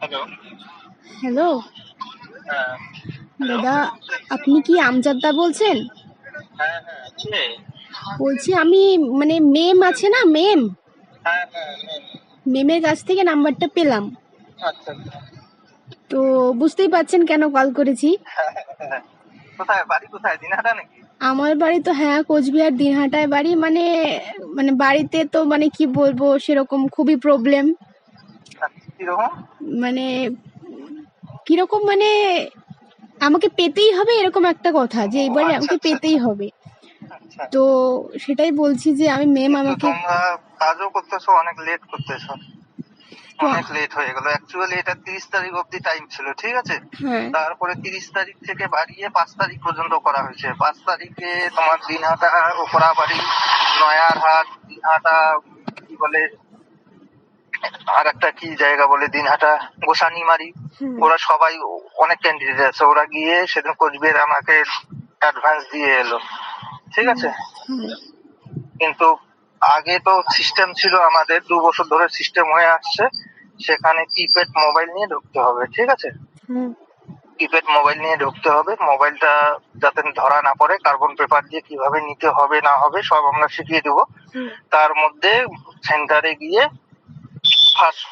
Hello hello হ্যাঁ। দাদা আপনি কি আমজাদদা বলছেন? হ্যাঁ হ্যাঁ বলছি আমি মানে মেম আছে না মেম হ্যাঁ হ্যাঁ মেমের কাছ থেকে নাম্বারটা পেলাম। আচ্ছা আচ্ছা। তো বুঝতেই পারছেন কেন কল করেছি। কোথায়? বাড়ি কোথায়? দিনহাটা নাকি? আমার বাড়ি তো হ্যাঁ কোচবিহার দিনহাটায় বাড়ি। মানে মানে বাড়িতে তো মানে কি বলব সেরকম খুবই প্রবলেম আচ্ছা, মানে কীরকম মানে আমাকে পেতেই হবে এরকম একটা কথা যে এবারে আমাকে পেতেই হবে। আচ্ছা। তো সেটাই বলছি যে আমি মেম আমাকে কাজও করতেছো অনেক লেট করতেছো। অনেক লেট হয়ে গেল। অ্যাকচুয়ালি এটা তিরিশ তারিখ অব্দি টাইম ছিল ঠিক আছে? হ্যাঁ। তারপরে তিরিশ তারিখ থেকে বাড়িয়ে পাঁচ তারিখ পর্যন্ত করা হয়েছে। পাঁচ তারিখে তোমার দিনহাটা ওপরাবাড়ি নয়ারহাট দিনহাটা কি বলে আর একটা কি জায়গা বলে দিনহাটা গোসানিমারি। ওরা সবাই অনেক ক্যান্ডিডেট আছে। ওরা গিয়ে সেদিন কোচবিহার আমাকে অ্যাডভান্স দিয়ে এলো। ঠিক আছে? কিন্তু আগে তো সিস্টেম ছিল আমাদের দু বছর ধরে সিস্টেম হয়ে আসছে। সেখানে কিপ্যাড মোবাইল নিয়ে ঢুকতে হবে ঠিক আছে? কিপ্যাড মোবাইল নিয়ে ঢুকতে হবে। মোবাইলটা যাতে ধরা না পড়ে কার্বন পেপার দিয়ে কীভাবে নিতে হবে না হবে সব আমরা শিখিয়ে দেবো। তার মধ্যে সেন্টারে গিয়ে ফার্স্ট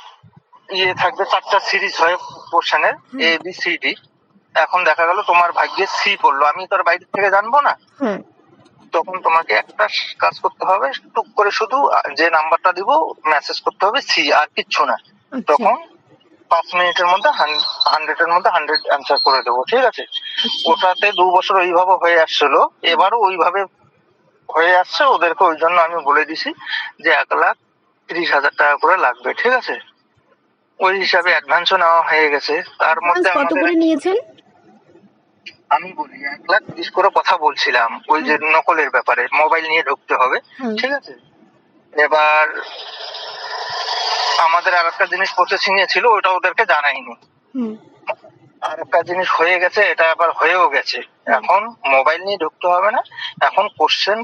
ইয়ে থাকবে চারটা সিরিজ হয় পোর্শনের এ বি সি ডি এখন দেখা গেল তোমার ভাগ্যে সি পড়ল। আমি তো আর বাইরে থেকে জানব না? তখন তোমাকে একটা কাজ করতে হবে টুক করে শুধু যে নাম্বারটা দিব মেসেজ করতে হবে সি আর কিচ্ছু না। আচ্ছা। তখন পাঁচ মিনিটের মধ্যে হান্ড্রেড এর মধ্যে হান্ড্রেড অ্যান্সার করে দেবো ঠিক আছে? ওটাতে দু বছর ওইভাবে হয়ে আসছিল এবারও ওইভাবে হয়ে আসছে ওদেরকে ওই জন্য আমি বলে দিছি যে এক লাখ ত্রিশ হাজার টাকা করে লাগবে ঠিক আছে? ওই হিসাবে অ্যাডভান্সও নেওয়া হয়ে গেছে তার মধ্যে আমাদের নিয়েছেন? আমি বলি এক লাখ ত্রিশ করে কথা বলছিলাম ওই যে নকলের ব্যাপারে মোবাইল নিয়ে ঢুকতে হবে ঠিক আছে? এবার আমাদের আর একটা জিনিস প্রসেসিং এ ছিল ওটা ওদেরকে জানাইনি। আর একটা জিনিস হয়ে গেছে এটা আবার হয়েও গেছে। এখন মোবাইল নিয়ে ঢুকতে হবে না এখন কোশ্চেন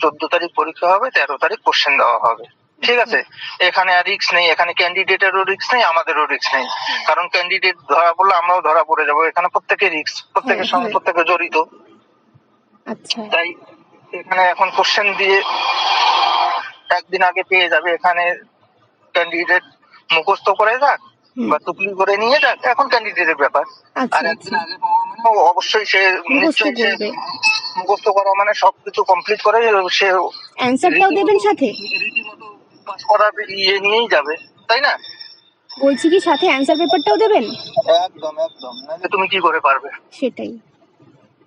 চোদ্দ তারিখ পরীক্ষা হবে তেরো তারিখ কোশ্চেন দেওয়া হবে। ঠিক আছে? এখানে আর রিক্স নেই এখানে ক্যান্ডিডেটেরও রিক্স নেই আমাদেরও রিক্স নেই। কারণ ক্যান্ডিডেট ধরা পড়লে আমরাও ধরা পড়ে যাব এখানে প্রত্যেকে রিক্স প্রত্যেকের সঙ্গে হ্যাঁ। প্রত্যেকে জড়িত। আচ্ছা। তাই এখানে এখন কোশ্চেন দিয়ে একদিন আগে পেয়ে যাবে এখানে ক্যান্ডিডেট মুখস্থ করে যাক বা টুকলি করে নিয়ে যাক এখন ক্যান্ডিডেটের ব্যাপার। আচ্ছা আর একদিন আচ্ছা আগে পাওয়া মানে অবশ্যই সে নিশ্চয়ই সে মুখস্থ করা মানে সবকিছু কমপ্লিট করে সে অ্যান্সারটাও দেবেন সাথে? রীতিমতো পাস করার ইয়ে নিয়েই যাবে তাই না? বলছি কি সাথে অ্যান্সার পেপারটাও দেবেন? একদম একদম। নাহলে তুমি কি করে পারবে? সেটাই।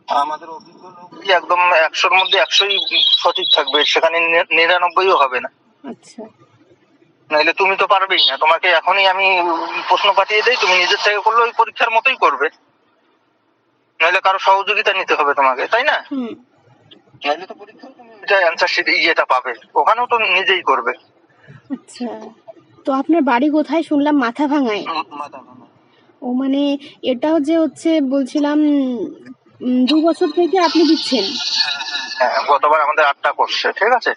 আমাদের অভিজ্ঞ লোকই একদম একশোর মধ্যে একশোই সঠিক থাকবে? সেখানে নিরানব্বইও হবে না। আচ্ছা। তুমি তো পারবেই না। তোমাকে এখনই আমি প্রশ্ন পাঠিয়ে দেই তুমি নিজের থেকে করলে ওই পরীক্ষার মতোই করবে। নাহলে কারও সহযোগিতা নিতে হবে তোমাকে তাই না? তো পরীক্ষায় তুমি এটা অ্যান্সার শিট ইয়েটা পাবে। ওখানেও তো নিজেই করবে। আচ্ছা। তো আপনার বাড়ি কোথায়? শুনলাম মাথা ভাঙায়। ভাঙা। ও মানে এটাও যে হচ্ছে বলছিলাম দু বছর থেকে আপনি দিচ্ছেন। হ্যাঁ গতবার আমাদের আটটা করছে ঠিক আছে?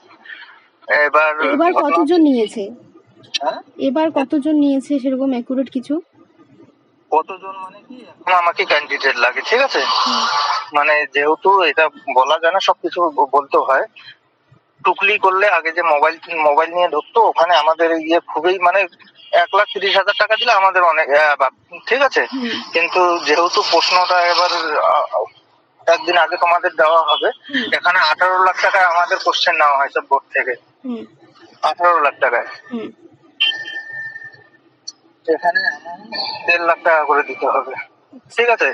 এবার এবার কতজন নিয়েছে? হ্যাঁ? এবার কতজন নিয়েছে সেরকম অ্যাকুরেট কিছু? কতজন মানে কি? এখন আমাকে ক্যান্ডিডেট লাগে ঠিক আছে? মানে যেহেতু এটা বলা যায় না সবকিছু বলতে হয়। টুকলি করলে আগে যে মোবাইল মোবাইল নিয়ে ঢুকতো ওখানে আমাদের ইয়ে খুবই মানে এক লাখ তিরিশ হাজার টাকা দিলে আমাদের অনেক ঠিক আছে? কিন্তু যেহেতু প্রশ্নটা এবার একদিন আগে তোমাদের দেওয়া হবে এখানে আঠারো লাখ টাকায় আমাদের কোশ্চেন নেওয়া হয় সব বোর্ড থেকে আঠারো লাখ টাকায়। এখানে দেড় লাখ টাকা করে দিতে হবে। ঠিক আছে?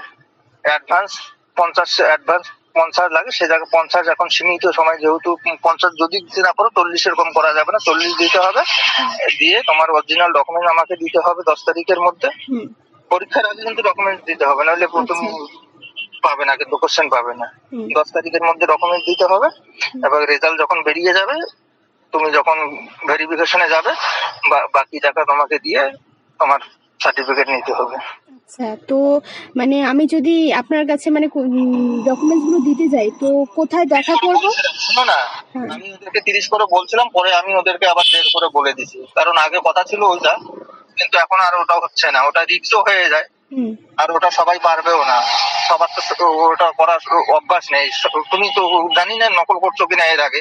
অ্যাডভান্স পঞ্চাশ অ্যাডভান্স পঞ্চাশ লাগে সে জায়গায় পঞ্চাশ এখন সীমিত সময় যেহেতু পঞ্চাশ যদি দিতে না পারো চল্লিশ এরকম করা যাবে না চল্লিশ দিতে হবে। দিয়ে তোমার অরিজিনাল ডকুমেন্ট আমাকে দিতে হবে দশ তারিখের মধ্যে। পরীক্ষার আগে কিন্তু ডকুমেন্ট দিতে হবে নাহলে তুমি পাবে না কিন্তু কোশ্চেন পাবে না। দশ তারিখের মধ্যে ডকুমেন্ট দিতে হবে এবার রেজাল্ট যখন বেরিয়ে যাবে তুমি যখন ভেরিফিকেশনে যাবে বা- বাকি টাকা তোমাকে দিয়ে তোমার সার্টিফিকেট নিতে হবে। আচ্ছা তো মানে আমি যদি আপনার কাছে মানে ডকুমেন্টসগুলো দিতে যাই তো কোথায় দেখা করব? শোনো না হ্যাঁ। আমি ওদেরকে তিরিশ করে বলছিলাম পরে আমি ওদেরকে আবার দেড় করে বলে দিছি। কারণ আগে কথা ছিল ওইটা কিন্তু এখন আর ওটা হচ্ছে না ওটা রিক্সও হয়ে যায়। আর ওটা সবাই পারবেও না। সবার তো ওটা করার অভ্যাস নেই। তুমি তো জানি না নকল করছ কিনা এর আগে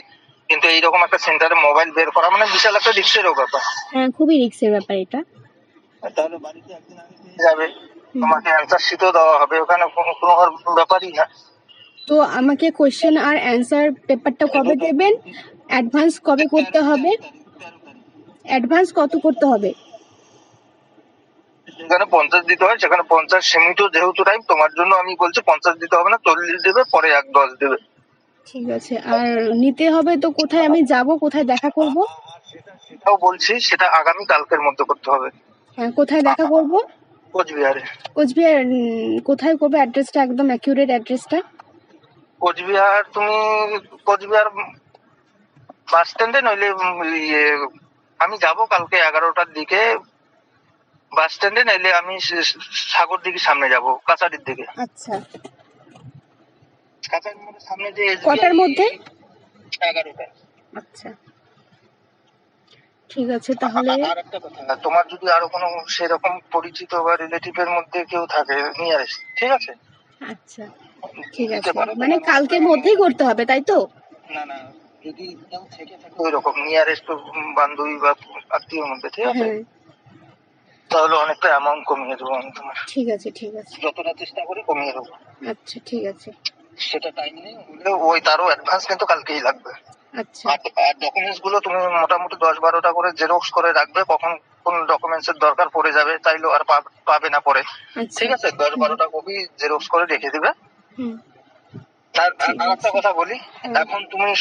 কিন্তু এইরকম একটা সেন্টারে মোবাইল বের করা মানে বিশাল একটা রিক্সেরও ব্যাপার। হ্যাঁ খুবই রিস্কের ব্যাপার এটা। যাবে। তোমাকে অ্যান্সার শিটও দেওয়া হবে। ওখানে কোনো কোনো ব্যাপারই না। তো আমাকে কোশ্চেন আর অ্যান্সার পেপারটা কবে দেবেন? অ্যাডভান্স কবে করতে হবে? অ্যাডভান্স কত করতে হবে? যেখানে পঞ্চাশ দিতে হয় সেখানে পঞ্চাশ সীমিত যেহেতু টাইম তোমার জন্য আমি বলছি পঞ্চাশ দিতে হবে না চল্লিশ দেবে পরে এক দশ দেবে। ঠিক আছে। আর নিতে হবে তো কোথায়? আমি যাব কোথায় দেখা করব? সেটাও বলছি সেটা আগামী কালকের মধ্যে করতে হবে। কোথায় দেখা করব? কোচবিহারে। কোচবিহার কোথায় করবে? অ্যাড্রেসটা একদম অ্যাকিউরেট অ্যাড্রেসটা কোচবিহার তুমি কোচবিহার বাস স্ট্যান্ডে নইলে ইয়ে আমি যাব কালকে এগারোটার দিকে। বাস স্ট্যান্ডে নইলে আমি সাগর দিকে সামনে যাব কাছাড়ির দিকে। আচ্ছা। কাছাড়ির মধ্যে সামনে যে কটার মধ্যে? এগারোটা আচ্ছা। ঠিক আছে তাহলে আর একটা কথা তোমার যদি আরও কোনো সেরকম পরিচিত বা রিলেটিভ এর মধ্যে কেউ থাকে নিয়ারেস্ট ঠিক আছে? আচ্ছা ঠিক আছে। মানে কালকের মধ্যেই করতে হবে তাই তো? না না যদি কেউ থেকে থাকে ওই রকম নিয়ারেস্ট বান্ধবী বা আত্মীয়র মধ্যে ঠিক আছে? হ্যাঁ। তাহলে অনেকটা অ্যামাউন্ট কমিয়ে দেবো আমি তোমার। ঠিক আছে ঠিক আছে। যতটা চেষ্টা করি কমিয়ে দেবো। আচ্ছা ঠিক আছে। সেটা টাইম নেই ওই তারও অ্যাডভান্স কিন্তু কালকেই লাগবে। আচ্ছা। আর ডকুমেন্টসগুলো তুমি মোটামুটি দশ বারোটা করে জেরক্স করে রাখবে কখন কোন ডকুমেন্টস এর দরকার পড়ে যাবে তাইলেও আর পাবে না পরে। আচ্ছা। ঠিক আছে দশ বারোটা কপি জেরক্স করে রেখে দিবে। আর একটা কথা বলি এখন তুমি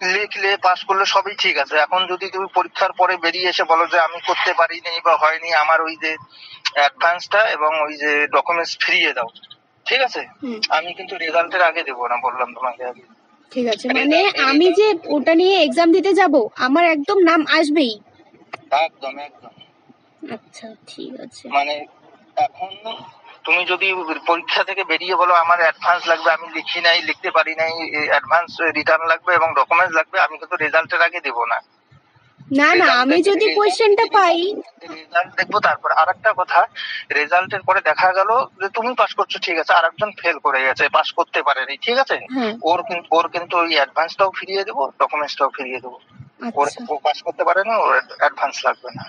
লিখলে পাস করলে সবই ঠিক আছে। এখন যদি তুমি পরীক্ষার পরে বেরিয়ে এসে বলো যে আমি করতে পারিনি বা হয়নি আমার ওই যে অ্যাডভান্সটা এবং ওই যে ডকুমেন্টস ফিরিয়ে দাও। ঠিক আছে? আমি কিন্তু রেজাল্টের আগে দেবো না বললাম তোমাকে আগে। ঠিক আছে মানে আমি যে ওটা নিয়ে এক্সাম দিতে যাব আমার একদম নাম আসবেই। একদম একদম। আচ্ছা ঠিক আছে। মানে এখন তুমি যদি পরীক্ষা থেকে বেরিয়ে বলো আমার অ্যাডভান্স লাগবে আমি লিখি নাই লিখতে পারি নাই অ্যাডভান্স রিটার্ন লাগবে এবং ডকুমেন্টস লাগবে আমি কিন্তু রেজাল্টের আগে দেবো না। না না আমি যদি কোশ্চেনটা পাই রেজাল্ট দেখব তারপর। আর একটা কথা রেজাল্টের পরে দেখা গেল যে তুমি পাস করছ ঠিক আছে আর একজন ফেল করে গেছে পাস করতে পারেনি ঠিক আছে? হ্যাঁ। ওর কিন্তু ওর কিন্তু ওই অ্যাডভান্সটাও ফিরিয়ে দেবো ডকুমেন্টসটাও ফিরিয়ে দেবো। ওর আচ্ছা। ও পাস করতে পারে না ওর অ্যাডভান্স লাগবে না।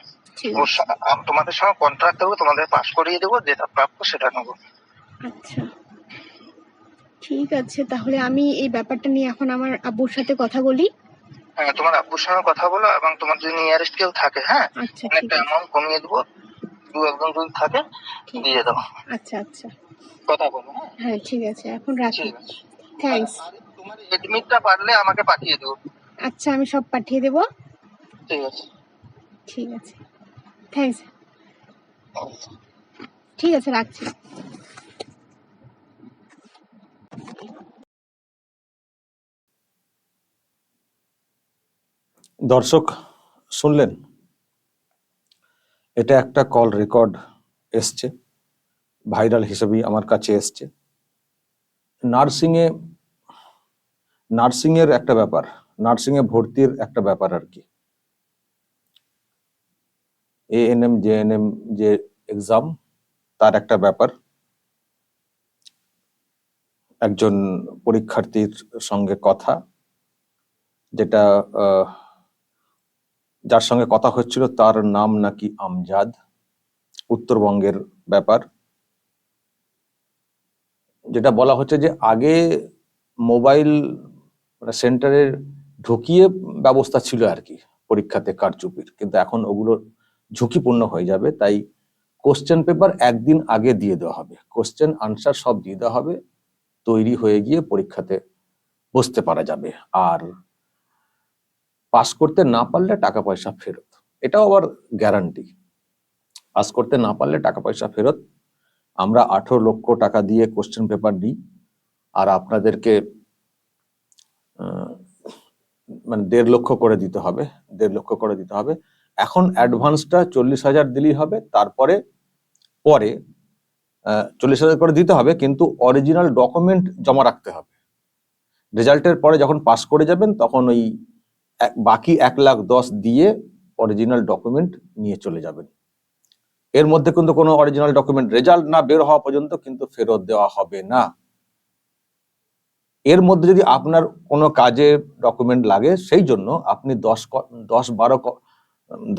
তোমাদের সঙ্গে কন্ট্রাক্ট দেবো তোমাদের পাস করিয়ে দেবো যেটা প্রাপ্য সেটা নেব। আচ্ছা। ঠিক আছে তাহলে আমি এই ব্যাপারটা নিয়ে এখন আমার আব্বুর সাথে কথা বলি। তোমার আব্বুর সঙ্গে কথা বলো এবং তোমার যদি নিয়ারেস্ট কেউ থাকে হ্যাঁ? আচ্ছা অনেকটা অ্যামাউন্ট কমিয়ে দেবো। দু একজন যদি থাকে দিয়ে দাও। আচ্ছা আচ্ছা। কথা বলো হ্যাঁ? হ্যাঁ ঠিক আছে এখন রাখি। থ্যাঙ্কস তোমার এডমিটটা পারলে আমাকে পাঠিয়ে দিও। আচ্ছা আমি সব পাঠিয়ে দেবো। ঠিক আছে। ঠিক আছে। থ্যাঙ্কস ঠিক আছে রাখছি। দর্শক, শুনলেন? এটা একটা কল রেকর্ড এসছে ভাইরাল হিসেবেই আমার কাছে এসছে। নার্সিংয়ে, নার্সিংয়ের একটা ব্যাপার, নার্সিংয়ে ভর্তির একটা ব্যাপার আর কি। এএনএম জেএনএম যে এক্সাম তার একটা ব্যাপার। একজন পরীক্ষার্থীর সঙ্গে কথা, যেটা যার সঙ্গে কথা হচ্ছিল তার নাম নাকি আমজাদ? উত্তরবঙ্গের ব্যাপার। যেটা বলা হচ্ছে যে আগে মোবাইল সেন্টারে ঢুকিয়ে ব্যবস্থা ছিল আর কি, পরীক্ষাতে কারচুপির। কিন্তু এখন ওগুলো ঝুঁকিপূর্ণ হয়ে যাবে, তাই কোশ্চেন পেপার একদিন আগে দিয়ে দেওয়া হবে। কোশ্চেন আনসার সব দিয়ে দেওয়া হবে, তৈরি হয়ে গিয়ে পরীক্ষাতে বসতে পারা যাবে। আর পাস করতে না পারলে টাকা পয়সা ফেরত। এটাও আবার গ্যারান্টি পাস করতে না পারলে টাকা পয়সা ফেরত। আমরা আঠেরো লক্ষ টাকা দিয়ে কোশ্চেন পেপার নিই আর আপনাদেরকে মানে দেড় লক্ষ করে দিতে হবে, দেড় লক্ষ করে দিতে হবে। এখন অ্যাডভান্সটা চল্লিশ হাজার দিলেই হবে, তারপরে, পরে চল্লিশ হাজার করে দিতে হবে, কিন্তু অরিজিনাল ডকুমেন্ট জমা রাখতে হবে। রেজাল্টের পরে যখন পাস করে যাবেন, তখন ওই বাকি এক লাখ দশ দিয়ে অরিজিনাল ডকুমেন্ট নিয়ে চলে যাবেন। এর মধ্যে কিন্তু কোনো অরিজিনাল ডকুমেন্ট রেজাল্ট না বের হওয়া পর্যন্ত কিন্তু ফেরত দেওয়া হবে না। এর মধ্যে যদি আপনার কোনো কাজে ডকুমেন্ট লাগে, সেই জন্য আপনি দশ দশ বারো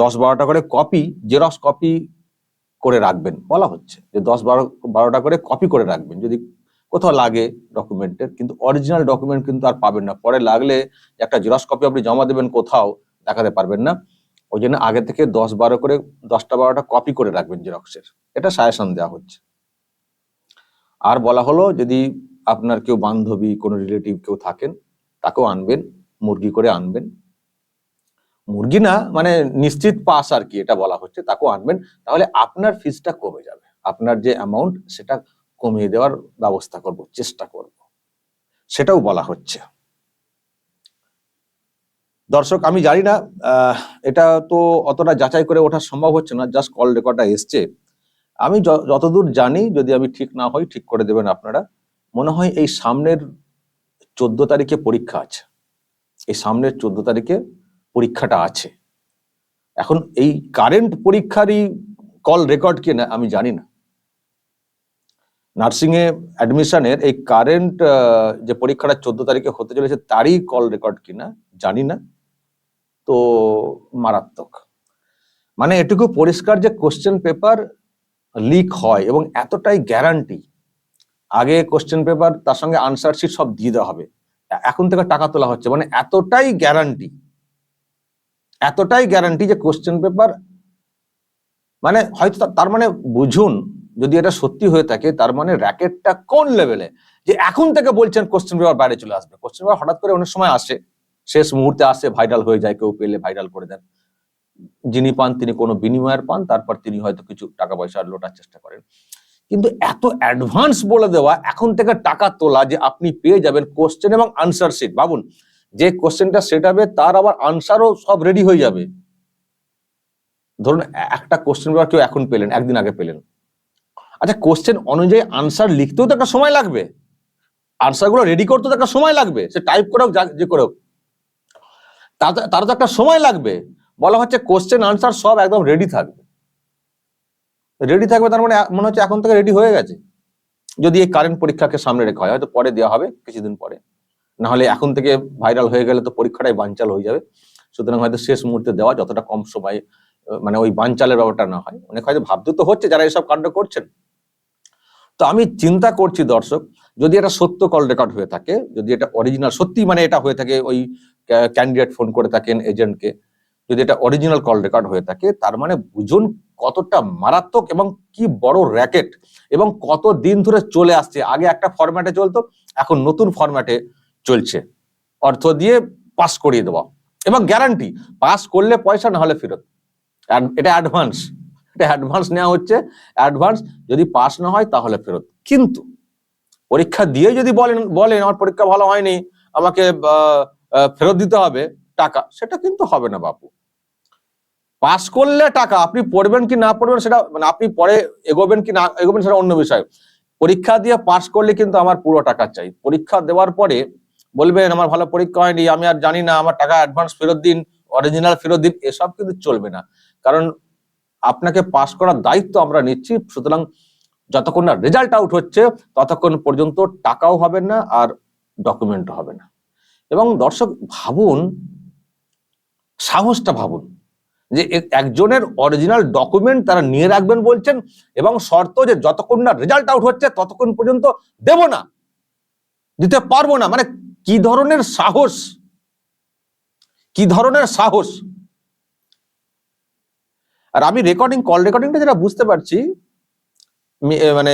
দশ বারোটা করে কপি জেরক্স কপি করে রাখবেন। বলা হচ্ছে যে দশ বারো, বারোটা করে কপি করে রাখবেন। যদি কোথাও লাগে ডকুমেন্টের কিন্তু অরিজিনাল ডকুমেন্ট কিন্তু আর পাবেন না। পরে লাগলে একটা জেরক্স কপি আপনি জমা দেবেন কোথাও, দেখাতে পারবেন না। ওই জন্য আগে থেকে দশ বারো করে, দশটা বারোটা কপি করে রাখবেন জেরক্সের এটা সাজেশন দেওয়া হচ্ছে। আর বলা হলো, যদি আপনার কেউ বান্ধবী, কোনো রিলেটিভ কেউ থাকেন, তাকেও আনবেন, মুরগি করে আনবেন। মুরগি না মানে নিশ্চিত পাস আর কি, এটা বলা হচ্ছে, তাকেও আনবেন। তাহলে আপনার ফিজটা কমে যাবে। আপনার যে অ্যামাউন্ট সেটা কমিয়ে দেওয়ার ব্যবস্থা করব, চেষ্টা করব। সেটাও বলা হচ্ছে। দর্শক, আমি জানি না এটা তো অতটা যাচাই করে ওঠা সম্ভব হচ্ছে না জাস্ট কল রেকর্ডটা এসছে। আমি যতদূর জানি, যদি আমি ঠিক না হই, ঠিক করে দেবেন আপনারা, মনে হয় এই সামনের চোদ্দ তারিখে পরীক্ষা আছে। এই সামনের চোদ্দ তারিখে পরীক্ষাটা আছে। এখন এই কারেন্ট পরীক্ষারই কল রেকর্ড কিনা আমি জানি না। নার্সিং এ অ্যাডমিশনের এই কারেন্ট যে পরীক্ষাটা চোদ্দ তারিখে হতে চলেছে তারই কল রেকর্ড কিনা জানি না। তো মারাত্মক। মানে এটুকু পরিষ্কার যে কোশ্চেন পেপার লিক হয় এবং এতটাই গ্যারান্টি, আগে কোশ্চেন পেপার তার সঙ্গে আনসার শিট সব দিয়ে দেওয়া হবে। এখন থেকে টাকা তোলা হচ্ছে। মানে এতটাই গ্যারান্টি এতটাই গ্যারান্টি যে কোশ্চেন পেপার মানে হয়তো তার মানে বুঝুন যদি এটা সত্যি হয়ে থাকে, তার মানে র্যাকেটটা কোন লেভেলে যে এখন থেকে বলছেন কোশ্চেন পেপার বাইরে চলে আসবে। কোশ্চেন পেপার হঠাৎ করে অনেক সময় আসে। শেষ মুহূর্তে আসে ভাইরাল হয়ে যায়, কেউ পেলে ভাইরাল করে দেন। যিনি পান, তিনি কোনো বিনিময়ের পান, তারপর তিনি হয়তো কিছু টাকা পয়সা লোটার চেষ্টা করেন। কিন্তু এত অ্যাডভান্স বলে দেওয়া, এখন থেকে টাকা তোলা যে আপনি পেয়ে যাবেন কোশ্চেন এবং আনসার শিট ভাবুন, যে কোশ্চেনটা সেট হবে, তার আবার আনসারও সব রেডি হয়ে যাবে। ধরুন, একটা কোশ্চেন পেপার কেউ এখন পেলেন, একদিন আগে পেলেন। আচ্ছা কোশ্চেন অনুযায়ী আনসার লিখতেও তো একটা সময় লাগবে। আনসারগুলো রেডি করতেও তো একটা সময় লাগবে। সে টাইপ করে হোক, যা- করে হোক। তার তো একটা সময় লাগবে। বলা হচ্ছে কোশ্চেন আনসার সব একদম রেডি থাকবে। রেডি থাকবে তার মানে মনে হচ্ছে এখন থেকে রেডি হয়ে গেছে। যদি এই কারেন্ট পরীক্ষাকে সামনে রেখে হয়, হয়তো পরে দেওয়া হবে, কিছুদিন পরে। না হলে এখন থেকে ভাইরাল হয়ে গেলে তো পরীক্ষাটাই বানচাল হয়ে যাবে। সুতরাং হয়তো শেষ মুহূর্তে দেওয়া, যতটা কম সময় মানে ওই বানচালের ব্যাপারটা না হয়। অনেক হয়তো ভাবতে তো হচ্ছে, যারা এসব কাণ্ড করছেন। তো আমি চিন্তা করছি, দর্শক, যদি এটা সত্য কল রেকর্ড হয়ে থাকে, যদি এটা অরিজিনাল সত্যি মানে এটা হয়ে থাকে ওই ক্যান্ডিডেট ফোন করে থাকেন এজেন্টকে যদি এটা অরিজিনাল কল রেকর্ড হয়ে থাকে, তার মানে বুঝুন কতটা মারাত্মক এবং কি বড় র্যাকেট এবং কত দিন ধরে চলে আসছে। আগে একটা ফরম্যাটে চলতো, এখন নতুন ফরম্যাটে চলছে। অর্থ দিয়ে পাস করিয়ে দেওয়া এবং গ্যারান্টি পাস করলে পয়সা না হলে ফেরত। এটা অ্যাডভান্স এটা অ্যাডভান্স নেওয়া হচ্ছে। অ্যাডভান্স যদি পাস না হয় তাহলে ফেরত। কিন্তু পরীক্ষা দিয়ে যদি বলেন বলেন, আমার পরীক্ষা ভালো হয়নি, আমাকে ফেরত দিতে হবে টাকা, সেটা কিন্তু হবে না বাপু। পাস করলে টাকা, আপনি পড়বেন কি না পড়বেন সেটা মানে আপনি পরে এগোবেন কি না, এগোবেন সেটা অন্য বিষয়। পরীক্ষা দিয়ে পাস করলে কিন্তু আমার পুরো টাকা চাই। পরীক্ষা দেওয়ার পরে বলবেন, আমার ভালো পরীক্ষা হয়নি, আমি আর জানি না, আমার টাকা অ্যাডভান্স ফেরত দিন অরিজিনাল ফেরত দিন, এসব কিন্তু চলবে না। কারণ আপনাকে পাশ করার দায়িত্ব আমরা নিচ্ছি। সুতরাং যতক্ষণ না রেজাল্ট আউট হচ্ছে, ততক্ষণ পর্যন্ত টাকাও হবে না আর ডকুমেন্টও হবে না। এবং দর্শক, ভাবুন, সাহসটা ভাবুন যে একজনের অরিজিনাল ডকুমেন্ট তারা নিয়ে রাখবেন বলছেন এবং শর্ত যে যতক্ষণ না রেজাল্ট আউট হচ্ছে, ততক্ষণ পর্যন্ত দেব না, দিতে পারব না। মানে কি ধরনের সাহস? কি ধরনের সাহস? আর আমি রেকর্ডিং কল রেকর্ডিংটা যেটা বুঝতে পারছি মানে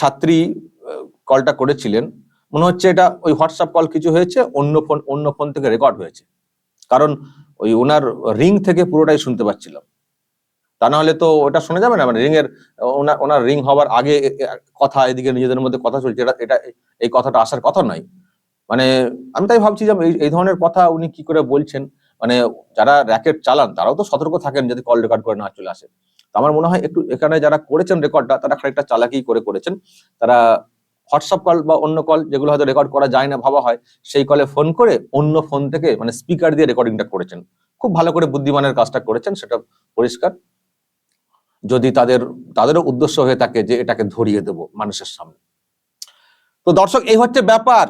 ছাত্রী কলটা করেছিলেন, মনে হচ্ছে এটা ওই হোয়াটসঅ্যাপ কল কিছু হয়েছে, অন্য ফোন অন্য ফোন থেকে রেকর্ড হয়েছে। কারণ ওই ওনার রিং থেকে পুরোটাই শুনতে পাচ্ছিলাম। তা না হলে তো ওটা শোনা যাবে না মানে রিং এর ওনার ওনার রিং হওয়ার আগে কথা, এদিকে নিজেদের মধ্যে কথা চলছে, এটা এটা, এই কথাটা আসার কথা নয়। মানে আমি তাই ভাবছি যে এই ধরনের কথা উনি কি করে বলছেন মানে যারা র্যাকেট চালান, তারাও তো সতর্ক থাকেন যদি কল রেকর্ড করে না চলে আসে। তো আমার মনে হয় একটু এখানে যারা করেছেন রেকর্ডটা তারা খানিকটা চালাকি করে করেছেন। তারা হোয়াটসঅ্যাপ কল বা অন্য কল যেগুলো হয়তো রেকর্ড করা যায় না ভাবা হয়, সেই কলে ফোন করে অন্য ফোন থেকে মানে স্পিকার দিয়ে রেকর্ডিংটা করেছেন। খুব ভালো করে বুদ্ধিমানের কাজটা করেছেন, সেটা পরিষ্কার। যদি তাদের, তাদেরও উদ্দেশ্য হয়ে থাকে যে এটাকে ধরিয়ে দেব মানুষের সামনে। তো দর্শক, এই হচ্ছে ব্যাপার।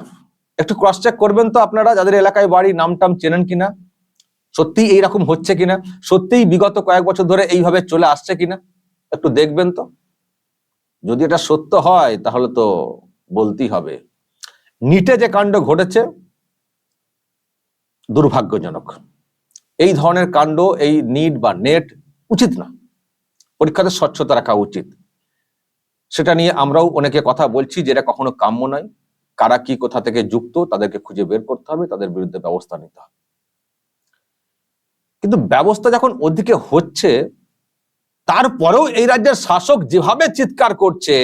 একটু ক্রস চেক করবেন তো আপনারা, যাদের এলাকায় বাড়ি নাম টাম চেনেন কিনা। সত্যিই এইরকম হচ্ছে কিনা? সত্যিই বিগত কয়েক বছর ধরে এইভাবে চলে আসছে কিনা? একটু দেখবেন তো। যদি এটা সত্য হয়, তাহলে তো বলতেই হবে। নিটে যে কাণ্ড ঘটেছে, দুর্ভাগ্যজনক। এই ধরনের কাণ্ড, এই নিট বা নেট উচিত না। পরীক্ষাতে স্বচ্ছতা রাখা উচিত। সেটা নিয়ে আমরাও অনেকে কথা বলছি যেটা কখনো কাম্য নয়। কারা কি কোথা থেকে যুক্ত, তাদেরকে খুঁজে বের করতে হবে, তাদের বিরুদ্ধে ব্যবস্থা নিতে হবে। কিন্তু ব্যবস্থা যখন ওদিকে হচ্ছে, তারপরেও এই রাজ্যের শাসক যেভাবে চিৎকার করছে,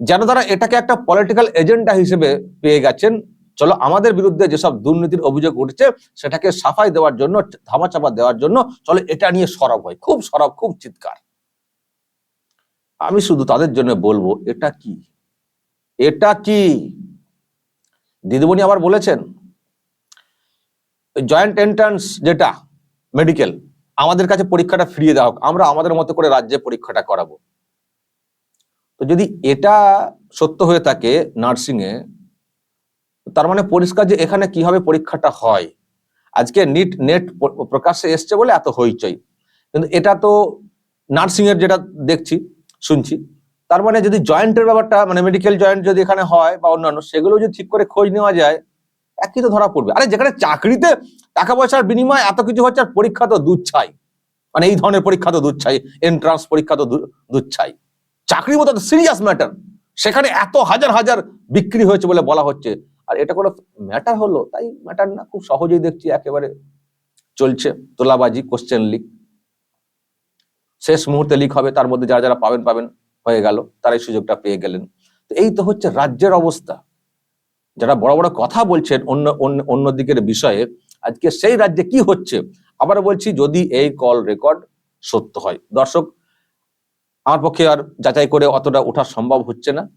যেন তারা এটাকে একটা পলিটিক্যাল এজেন্ডা হিসেবে পেয়ে গেছেন, চলো আমাদের বিরুদ্ধে যেসব দুর্নীতির অভিযোগ উঠছে, সেটাকে সাফাই দেওয়ার জন্য, ধামাচাপা দেওয়ার জন্য, চলো এটা নিয়ে সরব হয় খুব সরব, খুব চিৎকার। আমি শুধু তাদের জন্য বলব, এটা কি? এটা কি? দিদিমণি আবার বলেছেন জয়েন্ট এন্ট্রান্স যেটা মেডিকেল, আমাদের কাছে পরীক্ষাটা ফিরিয়ে দেওয়া হোক, আমরা আমাদের মতো করে রাজ্যে পরীক্ষাটা করাবো। তো যদি এটা সত্য হয়ে থাকে নার্সিং এ তার মানে পরিষ্কার যে এখানে কীভাবে পরীক্ষাটা হয়। আজকে নিট নেট প্রকাশ্যে এসছে বলে এত হইচই। কিন্তু এটা তো নার্সিং এর যেটা দেখছি, শুনছি, তার মানে যদি জয়েন্টের ব্যাপারটা মানে মেডিকেল জয়েন্ট যদি এখানে হয় বা অন্যান্য, সেগুলো যদি ঠিক করে খোঁজ নেওয়া যায়, একই তো ধরা পড়বে। আরে যেখানে চাকরিতে টাকা পয়সার বিনিময়ে এত কিছু হচ্ছে আর পরীক্ষা তো দুধ ছাই মানে এই ধরনের পরীক্ষা তো দুধ ছাই এন্ট্রান্স পরীক্ষা তো দু- দুধ ছাই চাকরির মতো সিরিয়াস ম্যাটার সেখানে এত হাজার হাজার বিক্রি হয়েছে বলে বলা হচ্ছে। আর এটা কোনো ম্যাটার হলো? তাই ম্যাটার না, খুব সহজেই দেখছি একেবারে চলছে। তোলাবাজি কোশ্চেন লিক শেষ মুহূর্তে লিক হবে, তার মধ্যে যারা যারা পাবেন পাবেন, হয়ে গেল। তারা এই সুযোগটা পেয়ে গেলেন। তো এই তো হচ্ছে রাজ্যের অবস্থা। যারা বড় বড় কথা বলছেন অন্য অন্য দিকের বিষয়ে আজকে সেই রাজ্যে কি হচ্ছে? আবার বলছি, যদি এই কল রেকর্ড সত্য হয়। দর্শক, আমার পক্ষে আর যাচাই করে অতটা ওঠা সম্ভব হচ্ছে না।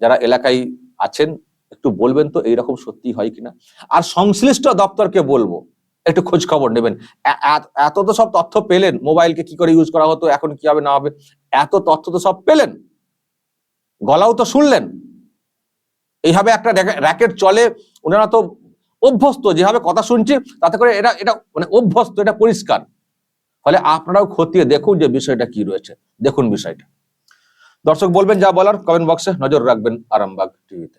যারা এলাকায় আছেন, একটু বলবেন তো, এইরকম সত্যি হয় কিনা? আর সংশ্লিষ্ট দপ্তরকে বলব, একটু খোঁজ খবর নেবেন এত- তো সব তথ্য পেলেন, মোবাইলকে কি করে ইউজ করা হতো, এখন কি হবে, না হবে? এত তথ্য তো সব পেলেন, গলাও তো শুনলেন। এইভাবে একটা র্যাকেট চলে, ওনারা তো অভ্যস্ত, যেভাবে কথা শুনছি, তাতে করে এটা এটা মানে অভ্যস্ত, এটা পরিষ্কার। ফলে আপনারাও খতিয়ে দেখুন যে বিষয়টা কি রয়েছে। দেখুন বিষয়টা। দর্শক বলবেন যা বলার কমেন্ট বক্সে নজর রাখবেন আরামবাগ টিভিতে